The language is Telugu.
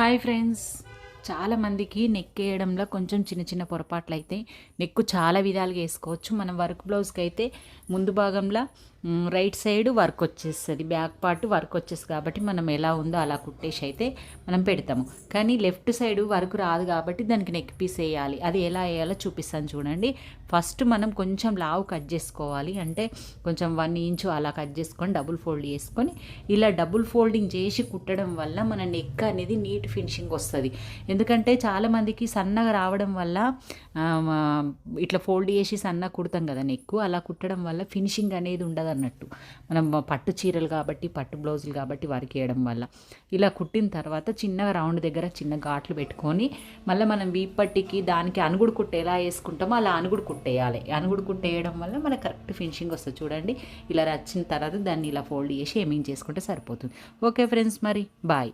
హాయ్ ఫ్రెండ్స్ చాలామందికి నెక్ వేయడంలో కొంచెం చిన్న చిన్న పొరపాట్లు అయితే నెక్కు చాలా విధాలుగా వేసుకోవచ్చు. మనం వర్క్ బ్లౌజ్కి అయితే ముందు భాగంలో రైట్ సైడ్ వర్క్ వచ్చేస్తుంది బ్యాక్ పార్ట్ వర్క్ వచ్చేస్తుంది కాబట్టి మనం ఎలా ఉందో అలా కుట్టేసి అయితే మనం పెడతాము. కానీ లెఫ్ట్ సైడ్ వర్క్ రాదు కాబట్టి దానికి నెక్ పీస్ వేయాలి. అది ఎలా వేయాలో చూపిస్తాను చూడండి. ఫస్ట్ మనం కొంచెం లావు కట్ చేసుకోవాలి. అంటే కొంచెం వన్ ఇంచు అలా కట్ చేసుకొని డబుల్ ఫోల్డ్ చేసుకొని ఇలా డబుల్ ఫోల్డింగ్ చేసి కుట్టడం వల్ల మన నెక్ అనేది నీట్ ఫినిషింగ్ వస్తుంది. ఎందుకంటే చాలామందికి సన్నగా రావడం వల్ల ఇట్లా ఫోల్డ్ చేసి సన్నగా కుడతాం కదా ఎక్కువ అలా కుట్టడం వల్ల ఫినిషింగ్ అనేది ఉండదు అన్నట్టు మనం పట్టు చీరలు కాబట్టి పట్టు బ్లౌజులు కాబట్టి వారికి వేయడం వల్ల. ఇలా కుట్టిన తర్వాత చిన్నగా రౌండ్ దగ్గర చిన్న ఘాట్లు పెట్టుకొని మళ్ళీ మనం వీపట్టికి దానికి అనుగుడు కుట్టు ఎలా వేసుకుంటామో అలా అనుగుడు కుట్టేయాలి. అనుగుడు కుట్టేయడం వల్ల మనకు కరెక్ట్ ఫినిషింగ్ వస్తుంది చూడండి. ఇలా వచ్చిన తర్వాత దాన్ని ఇలా ఫోల్డ్ చేసి ఏమింగ్ చేసుకుంటే సరిపోతుంది. ఓకే ఫ్రెండ్స్ మరి బాయ్.